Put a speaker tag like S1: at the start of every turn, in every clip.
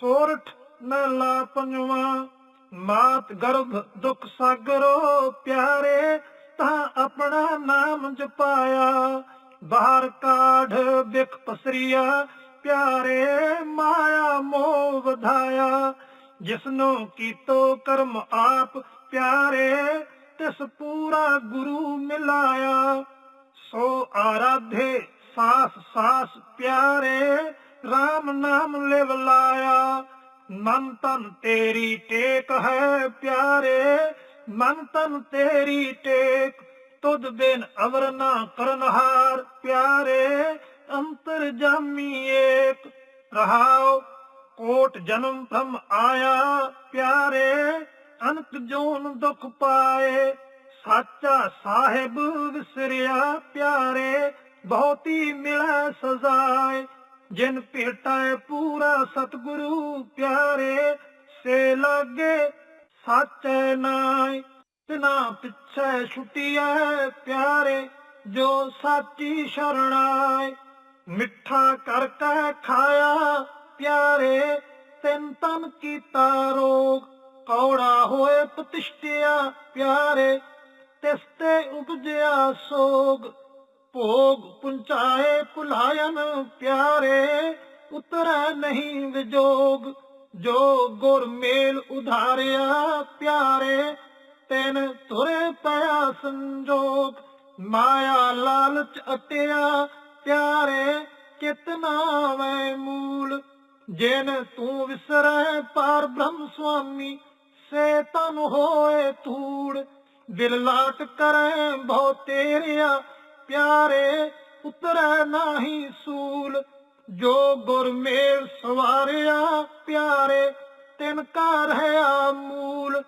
S1: ਸੋਰਠ ਮਹਿਲਾ ਪੰਜਵਾ, ਮਾਤ ਗਰਭ ਦੁਖ ਸਾਗਰੋ ਪਿਆਰੇ, ਤਾਂ ਆਪਣਾ ਨਾਮ ਜਪਾਇਆ। ਬਾਹਰ ਕਾਢ ਬਿਖ ਪਸਰੀਆ, ਪਿਆਰੇ ਮਾਇਆ ਮੋਹ ਵਧਾਇਆ। ਜਿਸਨੂੰ ਕੀਤੋ ਕਰਮ ਆਪ ਪਿਆਰੇ, ਤਿਸ ਪੂਰਾ ਗੁਰੂ ਮਿਲਾਇਆ। ਸੋ ਆਰਾਧੇ ਸਾਸ ਸਾਸ ਪਿਆਰੇ RAM ਨਾਮ ਲਿਵ ਲਾਇਆ। ਮਨ ਤਨ ਤੇਰੀ ਟੇਕ ਹੈ ਪਿਆਰੇ। ਮਨ ਤਨ ਤੇਰੀ ਟੇਕ, ਤੁਧ ਬਿਨ ਅਵਰ ਨਾ ਕਰਨਹਾਰ ਪਿਆਰੇ। ਅੰਤਰ ਜਾਮੀ ਏਕ ਰਹਾਓ ਕੋਟ ਜਨਮ ਭ੍ਰਮ ਆਇਆ ਪਿਆਰੇ। ਅਨਕ ਜੋਨ ਦੁਖ ਪਾਏ, ਸਾਚਾ ਸਾਹਿਬ ਵਿਸਰਿਆ ਪਿਆਰੇ। ਬਹੁਤੀ ਮਿਲੈ ਸਜ਼ਾਏ ਜਿਨ ਭੇਟਾਏ ਪੂਰਾ ਸਤਿਗੁਰੂ ਪਿਆਰੇ, ਸੇ ਲਾਗੇ ਸਾਚੈ ਨਾਏ ਤਿਨਾ ਪਿੱਛੇ ਛੁਟਿਐ ਪਿਆਰੇ, ਜੋ ਸਾਚੀ ਸ਼ਰਣਾਏ। ਮਿੱਠਾ ਕਰਕੇ ਖਾਇਆ ਪਿਆਰੇ, ਤਿੰਨ ਤਨ ਕੀਤਾ ਰੋਗ, ਕੌੜਾ ਹੋਏ ਪਤਿਸ਼ਟਿਆ ਪਿਆਰੇ, ਤਿਸ ਤੇ ਉਪਜਿਆ ਸੋਗ। ਭੋਗ ਪੁੰਚਾਏ ਭੁਲਾਇਨ ਪਿਆਰੇ, ਉਤਰੈ ਨਹੀਂ ਵਿਜੋਗ, ਜੋ ਗੁਰ ਮੇਲ ਉਧਾਰਿਆ ਪਿਆਰੇ, ਤੈਨ ਤੁਰੇ ਪਿਆ ਸੰਜੋਗ, ਮਾਇਆ ਲਾਲਚ ਅਟਿਆ ਪਿਆਰੇ ਕਿਤਨਾ ਵੈ ਮੂਲ, ਜਿਨ ਤੂੰ ਵਿਸਰੈ ਪਾਰ ਬ੍ਰਹਮ ਸੁਆਮੀ, ਸੇ ਤਨ ਹੋਏ ਧੂੜ, ਦਿਲ ਲਾਟ ਕਰੈ ਬਹੁ ਤੇਰਿਆ ਪਿਆਰੇ, ਉਤਰੈ ਨਾਹੀ ਸੂਲ। ਜੋ ਗੁਰਮੇਲ ਸਵਾਰਿਆ, ਪਿਆਰੇ, ਤਿਨ ਕਾ ਰਹਾ ਮੂਲ।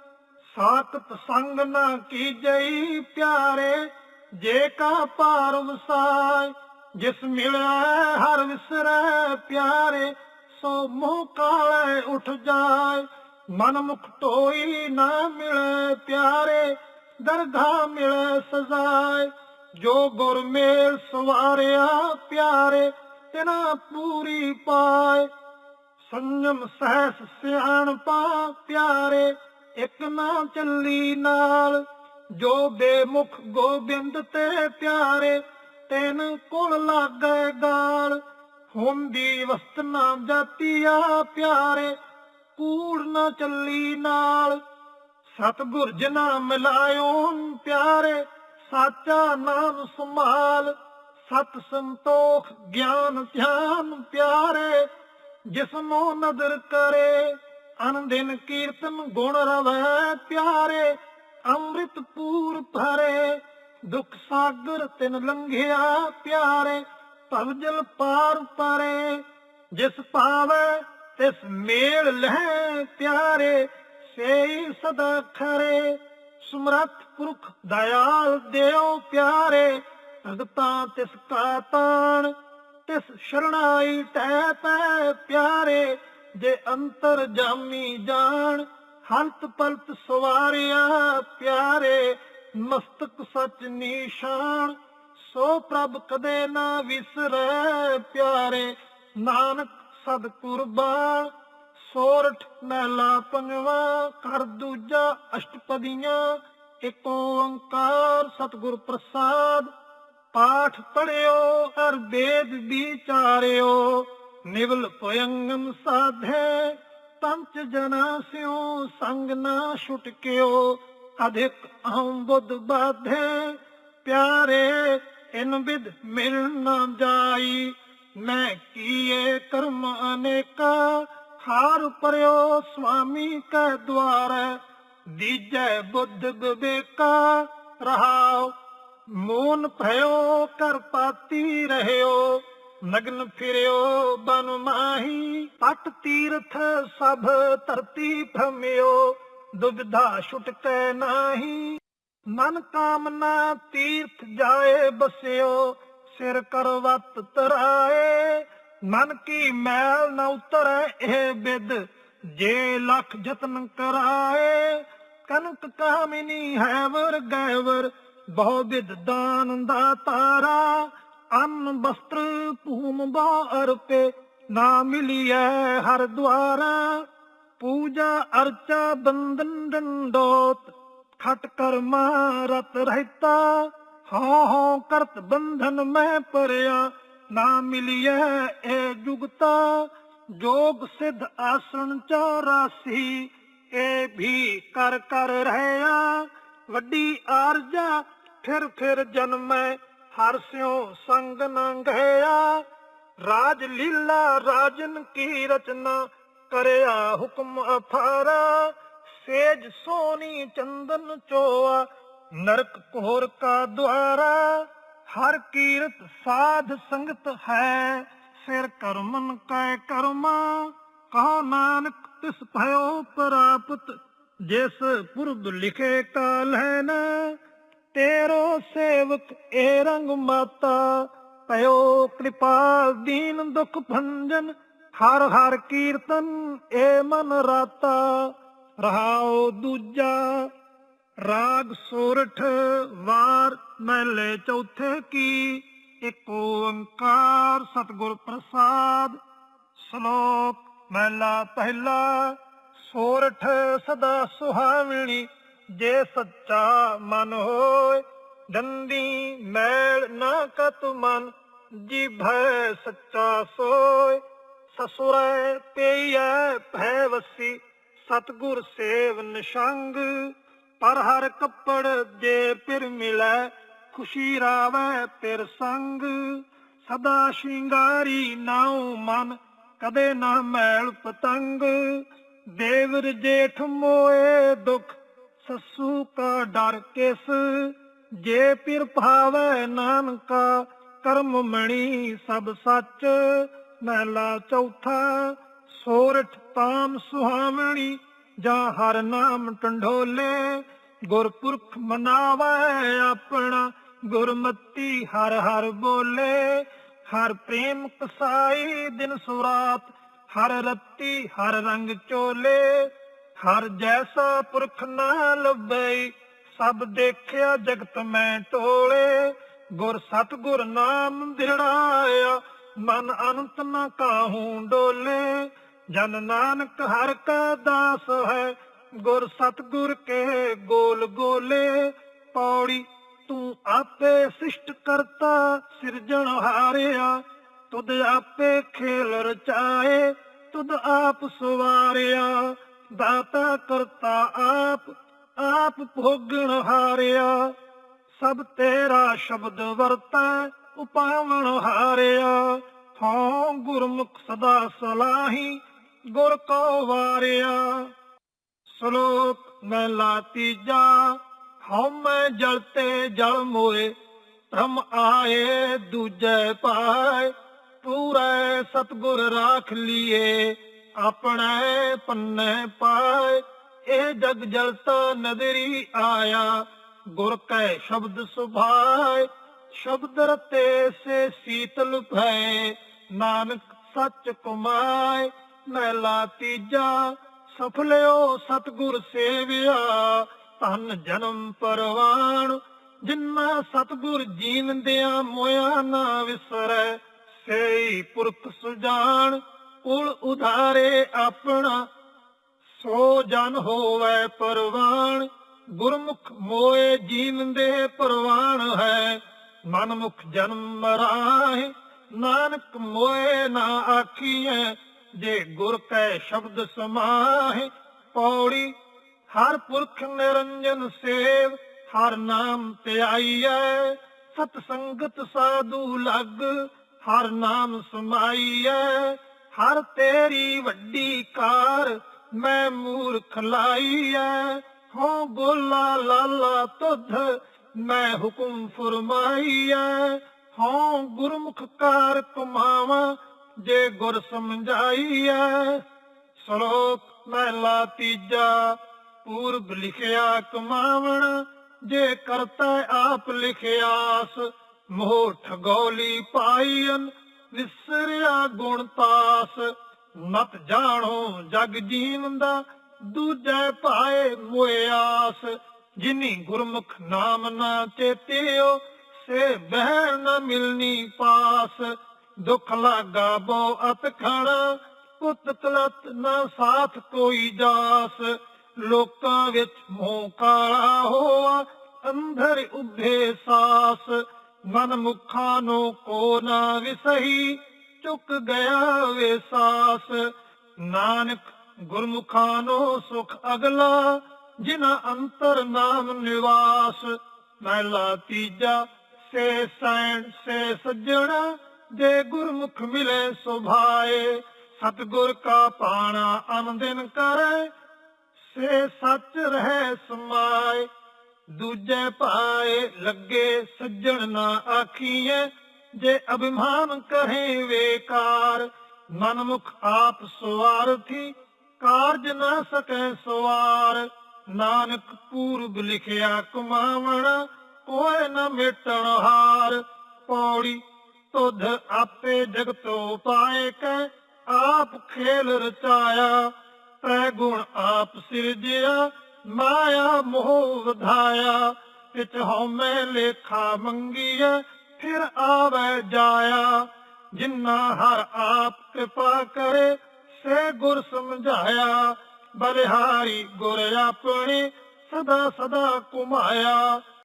S1: ਸਾਖਤ ਸੰਗ ਨਾ ਕੀਜਈ ਪਿਆਰੇ, ਜੇ ਕਾ ਪਾਰ ਵਸਾਇ, ਜਿਸ ਮਿਲੈ ਹਰ ਵਿਸਰੈ, ਪਿਆਰੇ, ਸੋ ਮੋਹ ਕਾਲੇ ਉਠ ਜਾਏ ਮਨ ਮੁਖ ਟੋਈ ਨਾ ਮਿਲੇ, ਪਿਆਰੇ ਦਰਗਾ ਮਿਲੇ ਸਜ਼ਾਏ ਜੋ ਗੁਰਮੇਲ ਸਵਾਰਿਆ ਪਿਆਰੇ, ਤਿਨਾ ਪੂਰੀ ਪਾਏ। ਸੰਜਮ ਸਹਿਸ ਸਿਆਣ ਪਾ ਪਿਆਰੇ, ਇੱਕ ਨਾ ਚੱਲੀ ਨਾਲ। ਜੋ ਬੇਮੁਖ ਗੋਬਿੰਦ ਤੇ ਪਿਆਰੇ, ਤੈਨ ਕੋਲ ਲਾਗੇ ਗਾਲ। ਹੁੰਦੀ ਵਸਤ ਨਾ ਜਾਤੀਆ ਪਿਆਰੇ, ਕੂੜ ਨਾ ਚੱਲੀ ਨਾਲ। ਸਤਿਗੁਰ ਜਨਾ ਮਿਲਾਇਓ ਪਿਆਰੇ ਸਾਚਾ ਨਾਮ ਸੰਭਾਲ, ਸਤ ਸੰਤੋਖ ਗਿਆਨ ਧਿਆਨ ਪਿਆਰੇ ਜਿਸ ਨਦਰ ਕਰੇ ਅਨ ਕੀਰਤਨ ਗੁਣ ਰਵੈ ਪਿਆਰੇ, ਅੰਮ੍ਰਿਤ ਪੂਰ ਭਰੇ, ਦੁਖ ਸਾਗਰ ਤਿਨ ਲੰਘਿਆ ਪਿਆਰੇ, ਭਵ ਜਲ ਪਾਰ ਪਰੇ, ਜਿਸ ਪਾਵੇ ਤਿਸ ਮੇਲ ਲਹਿ ਪਿਆਰੇ, ਸੇਈ ਸਦਾ ਖਰੇ। ਸਮਰੱਥ ਪੁਰਖ ਦਇਆਲ ਦਿਓ ਪਿਆਰੇ ਭਗਤਾਂ ਤਿਸ ਕਾ ਤਾਣ, ਤਿਸ ਸ਼ਰਣਾਈ ਟੈ ਪੈ ਪਿਆਰੇ, ਜੇ ਅੰਤਰ ਜਾਮੀ ਜਾਣ, ਹੰਤ ਪਲਤ ਸਵਾਰਿਆ ਪਿਆਰੇ, ਮਸਤਕ ਸਚ ਨਿਸ਼ਾਨ, ਸੋ ਪ੍ਰਭ ਕਦੇ ਨਾ ਵਿਸਰੈ ਪਿਆਰੇ, ਨਾਨਕ ਸਦ ਕੁਰਬਾਨ ਸੋਰਠ ਮਹਿਲਾ ਪੰਜਵਾ ਕਰ ਦੂਜਾ ਅਸ਼ਟਪਦੀਆਂ ਏਕ ਓੰਕਾਰ ਸਤਿਗੁਰ ਪ੍ਰਸਾਦ। ਪਾਠ ਪੜਿਓ ਅਰ ਵੇਦ ਵਿਚਾਰਿਓ, ਨਿਵਲ ਭਯੰਗਮ ਸਾਧੇ। ਪੰਚ ਜਨਾ ਸਿਓ ਸੰਗ ਨਾ ਛੁਟਕਿਓ, ਅਧਿਕ ਅਹੰ ਬੁੱਧ ਬਾਧੇ। ਪਿਆਰੇ, ਇਨ ਵਿਦ ਮਿਲ ਨਾ ਜਾਈ, ਮੈਂ ਕੀਏ ਕਰਮ ਅਨੇਕਾ। ਹਾਰ ਪਰਿਓ ਸੁਆਮੀ ਕੈ ਦਵਾਰ ਦੀਜੈ ਬੁੱਧ ਵਿਵੇਕਾ ਰਹਾਉ। ਮੋਨ ਭਇਓ ਕਰ ਪਾਤੀ ਰਹਿਓ, ਨਗਨ ਫਿਰਿਓ, ਬਨ ਮਾਹੀ। ਪਟ ਤੀਰਥ ਸਭ ਧਰਤੀ ਭ੍ਰਮਿਓ, ਦੁਬਿਧਾ ਛੁਟਕੈ ਨਾਹੀ। ਮਨ ਕਾਮਨਾ ਤੀਰਥ ਜਾਏ ਬਸਿਓ, ਸਿਰ ਕਰਵਤ ਤਰਾਏ। ਮਨ ਕੀ ਮੈਲ ਨ ਉਤਰੈ ਇਹ ਬਿਦ, ਜੇ ਲੱਖ ਯਤਨ ਕਰਾਏ, ਕਨਕ ਕਾਮਿਨੀ ਹੈ ਗੈਵਰ, ਬਹੁ ਵਿਦ ਦਾਨ ਦਾ ਤਾਰਾ, ਅੰਨ ਬਸਤਰ ਭੂਮ ਬਾ ਅਰਪੇ, ਨਾ ਮਿਲੀਐ ਹਰ ਦੁਆਰਾ। ਪੂਜਾ ਅਰਚਾ ਬੰਦਨ ਡੰਡੋਤ, ਖਟ ਕਰਮਾ ਰਤ ਰਹਿਤਾ, ਹਉ ਹਉ ਕਰਤ ਬੰਧਨ ਮੈਂ ਪਰਿਆ ਨਾ ਮਿਲੀਐ ਇਹ ਜੁਗਤਾ, ਜੋਗ ਸਿਧ ਆਸਣ 84 ਇਹ ਵੀ ਕਰ ਕਰ ਰਹਿਆ ਵੱਡੀ ਆਰਜਾ, ਫਿਰ ਫਿਰ ਜਨਮੈ, ਹਰ ਸਿਉ ਸੰਗ ਨ ਗਇਆ ਰਾਜ ਲੀਲਾ ਰਾਜਨ ਕੀ ਰਚਨਾ ਕਰਿਆ ਹੁਕਮ ਅਫਾਰਾ ਸੇਜ ਸੋਨੀ ਚੰਦਨ ਚੋਆ, ਨਰਕ ਕੋਰ ਕਾ ਦੁਆਰਾ। ਹਰ ਕੀਰਤ ਸਾਧ ਸੰਗਤ ਹੈ, ਸਿਰ ਕਰਮਨ ਕੈ ਕਰਮਾ, ਕਹੋ ਨਾਨਕ ਤਿਸ ਭਇਓ ਪ੍ਰਾਪਤ, ਜਿਸ ਪੁਰਬ ਲਿਖੇ ਕਾਲ ਹੈ ਨਾ, ਤੇਰੋ ਸੇਵਕ ਏ ਰੰਗ ਮਾਤਾ ਪਇਓ ਕਿਰਪਾਲ ਦੀਨ ਦੁਖ ਭੰਜਨ, ਹਰ ਹਰ ਕੀਰਤਨ ਏ ਮਨ ਰਾਤਾ ਰਹਾਉ ਦੂਜਾ ਰਾਗ ਸੋਰਠ ਵਾਰ ਮਹਲੇ ਚੌਥੇ ਕੀ, ਇੱਕ ਓੰਕਾਰ ਸਤਿਗੁਰ ਪ੍ਰਸਾਦ। ਸ਼ਲੋਕ ਮਹਲਾ ਪਹਿਲਾ, ਸੋਰਠ ਸਦਾ ਸੁਹਾਵਣੀ, ਜੇ ਸੱਚਾ ਮਨ ਹੋਏ, ਦੰਦੀ ਮੈਲ ਨਾ ਕਤ ਮਨ, ਜੀ ਭੈ ਸੱਚਾ ਸੋਏ। ਸਸੁਰੈ ਪਈਐ ਭੈ ਵਸੀ, ਸਤਗੁਰ ਸੇਵ ਨਿਸ਼ੰਗ ਪਰ ਹਰ ਕੱਪੜ ਜੇ ਪਿਰ ਮਿਲੈ, ਖੁਸ਼ੀ ਰਾਵੈ ਤੇਰ ਸੰਗ। ਸਦਾ ਸ਼ਿੰਗਾਰੀ ਨਾਉ ਮਨ, ਕਦੇ ਨਾ ਮੈਲ ਪਤੰਗ। ਦੇਵਰ ਜੇਠ ਮੋਏ ਦੁਖ, ਸੱਸੂ ਕਾ ਡਰ ਕਿਸ। ਜੇ ਪਿਰ ਭਾਵੈ ਨਾਨਕਾ, ਕਰਮ ਮਣੀ ਸਭ ਸੱਚ। ਮਹਿਲਾ ਚੌਥਾ, ਸੋਰਠ ਤਾਮ ਸੁਹਾਵਣੀ ਜਾਂ ਹਰ ਨਾਮ ਟੰਡੋਲੇ, ਗੁਰਪੁਰਖ ਮਨਾਵੈ ਆਪਣਾ, ਗੁਰਮਤੀ ਹਰ ਹਰ ਬੋਲੇ। ਹਰ ਪ੍ਰੇਮ ਕਸਾਈ ਦਿਨ ਸੁਰਾਤ, ਹਰ ਰੱਤੀ ਹਰ ਰੰਗ ਚੋਲੇ। ਹਰ ਜੈਸਾ ਪੁਰਖ ਨਾ ਲੱਭਈ, ਸਭ ਦੇਖਿਆ ਜਗਤ ਮੈਂ ਟੋਲੇ। ਗੁਰ ਸਤਗੁਰ ਨਾਮ ਦਿੜਾਇਆ ਮਨ ਅਨੰਤ ਨ ਕਾਹੂ ਡੋਲੇ। ਜਨ ਨਾਨਕ ਹਰ ਕਾ ਦਾਸ ਹੈ, ਗੁਰ ਸਤਗੁਰ ਕੇ ਗੋਲ ਗੋਲੇ ਪੌੜੀ, ਤੂੰ ਆਪੇ ਸਿਸ਼ਟ ਕਰਤਾ ਸਿਰਜਣ ਹਾਰਿਆ, ਤੁਧ ਆਪੇ ਖੇਲ ਰਚਾਏ, ਤੁਧ ਆਪ ਸਵਾਰਿਆ, ਦਾਤਾ ਕਰਤਾ ਆਪ ਆਪ ਭੋਗਣ ਹਾਰਿਆ, ਸਭ ਤੇਰਾ ਸ਼ਬਦ ਵਰਤਾ, ਉਪਾਵਣ ਹਾਰਿਆ ਹਉ ਗੁਰਮੁਖ ਸਦਾ ਸਲਾਹੀ ਗੁਰ ਕੋ ਵਾਰਿਆ, ਸ਼ਲੋਕ ਮਹਿਲਾ ਤੀਜਾ, ਹਉ ਮੈਂ ਜਲ ਤੇ ਜਲ ਮੋਏ, ਭ੍ਰਮ ਆਏ ਦੂਜੈ ਪਾਏ, ਪੂਰੇ ਸਤਗੁਰ ਰਾਖ ਲੀਏ, ਆਪਣੇ ਪੰਨੇ ਪਾਏ, ਇਹ ਜਗ ਜਲਤਾ ਨਦਰੀ ਆਇਆ, ਗੁਰ ਕੈ ਸ਼ਬਦ ਸੁਭਾਏ, ਸ਼ਬਦ ਰਤੇ ਸੇ ਸੀਤਲ ਭੈ ਨਾਨਕ ਸੱਚ ਕੁਮਾਏ ਮਹਿਲਾ ਤੀਜਾ ਸਫਲਿਓ ਸਤਗੁਰ ਸੇਵਿਆ। ਧਨ ਜਨਮ ਪਰਵਾਨ ਜਿਨ੍ਹਾਂ ਸਤਗੁਰ ਜੀਵੰਦਿਆਂ ਮੋਇਆ ਨਾ ਵਿਸਰੈ, ਸੇਈ ਪੁਰਖ ਸੁਜਾਨ ਕੁਲ ਉਧਾਰੇ ਆਪਣਾ। ਸੋ ਜਨ ਹੋਵੇ ਪਰਵਾਨ ਗੁਰਮੁਖ ਮੋਏ ਜੀਵਨ ਦੇ ਪਰਵਾਨ ਹੈ। ਮਨਮੁਖ ਜਨਮ ਰਾਹੇ, ਨਾਨਕ ਮੋਏ ਨਾ ਆਖੀਐ ਜੇ ਗੁਰ ਕੈ ਸ਼ਬਦ ਸਮਾਹੇ, ਪੌੜੀ ਹਰ ਪੁਰਖ ਨਿਰੰਜਨ ਸੇਵ, ਹਰ ਨਾਮ ਧਿਆਈਐ ਸਤ ਸੰਗਤ ਸਾਧੂ ਲਗ, ਹਰ ਨਾਮ ਸਮਾਈਐ। ਹਰ ਤੇਰੀ ਵੱਡੀ ਕਾਰ, ਮੈਂ ਮੂਰਖ ਲਾਈਐ। ਹੋ ਗੋਲਾ ਲਾਲਾ ਤੁਧ, ਮੈਂ ਹੁਕਮ ਫਰਮਾਈਐ। ਹੋ ਗੁਰਮੁਖ ਕਾਰ ਕਮਾਵਾ ਜੇ ਗੁਰ ਸਮਝਾਈਐ, ਸ਼ਲੋਕ ਮਹਿਲਾ ਤੀਜਾ, ਪੂਰਬ ਲਿਖਿਆ ਕਮਾਵਣ, ਜੇ ਕਰਤਾ ਆਪ ਲਿਖਿਆਸ ਮੋਹ ਠਗੋਲੀ ਪਾਈਨ ਵਿਸਰਿਆ ਗੁਣ ਤਾਸ ਮਤ ਜਾਣੋ ਜਗ ਜੀਵਨ ਦਾ ਦੂਜੈ ਭਾਏ ਮੁਇਆਸ ਜਿਨੀ ਗੁਰਮੁਖ ਨਾਮ ਨਾ ਚੇਤਿਓ, ਸੇ ਬਹਿ ਨ ਮਿਲਨੀ ਪਾਸ। ਦੁੱਖ ਲਾਗਾ ਬੋ ਅਤ ਖੜਾ, ਪੁੱਤ ਤਲਤ ਨਾ ਸਾਥ ਕੋਈ ਜਾਸ। ਲੋਕਾਂ ਵਿੱਚ ਮੂੰਹ ਕਾਲਾ ਹੋਆ, ਅੰਧਰ ਉੱਭੇ ਸਾਸ। ਮਨ ਮੁਖਾਂ ਨੂੰ ਕੋ ਨਾ ਵਿਸਹੀ, ਚੁੱਕ ਗਿਆ ਵੇ ਸਾਸ ਨਾਨਕ ਗੁਰਮੁਖਾਂ ਨੂੰ ਸੁਖ ਅਗਲਾ ਜਿਨਾ ਅੰਤਰ ਨਾਮ ਨਿਵਾਸ। ਮਹਿਲਾ ਤੀਜਾ, ਸੇ ਸੈਣ, ਸੇ ਸੱਜਣਾ ਜੇ ਗੁਰਮੁਖ ਮਿਲੇ ਸੁਭਾਏ, ਸਤਗੁਰ ਕਾ ਪਾਣਾ ਅਨੰਦਿਨ ਕਰੇ, ਸੇ ਸੱਚ ਰਹਿ ਸਮਾਏ, ਦੂਜੇ ਪਾਏ ਲੱਗੇ ਸੱਜਣ ਨਾ ਆਖੀਏ ਜੇ ਅਭਿਮਾਨ ਕਹੇ ਵੇਕਾਰ, ਮਨਮੁਖ ਆਪ ਸਵਾਰਥੀ ਕਾਰਜ ਨਾ ਸਕੈ ਸਵਾਰ, ਨਾਨਕ ਪੂਰਬ ਲਿਖਿਆ ਕਮਾਵਣ ਕੋਏ ਨਾ ਮੇਟਣ ਹਾਰ, ਪੌੜੀ ਤੁਧ ਆਪੇ ਜਗਤੋ ਪਾਏ ਕੈ, ਆਪ ਖੇਲ ਰਚਾਇਆ। ਤੈ ਗੁਣ ਆਪ ਸਿਰਜਿਆ, ਮਾਇਆ ਮੋਹ ਵਧਾਇਆ। ਤਿਚ ਹਉਮੈ ਲੇਖਾ ਮੰਗੀਐ, ਫਿਰ ਆਵੈ ਜਾਇਆ। ਜਿਨਾ ਹਰ ਆਪ ਕਿਰਪਾ ਕਰੇ, ਸੇ ਗੁਰ ਸਮਝਾਇਆ। ਬਲਿਹਾਰੀ ਗੁਰ ਆਪਣੇ, ਸਦਾ ਸਦਾ ਕੁਮਾਇਆ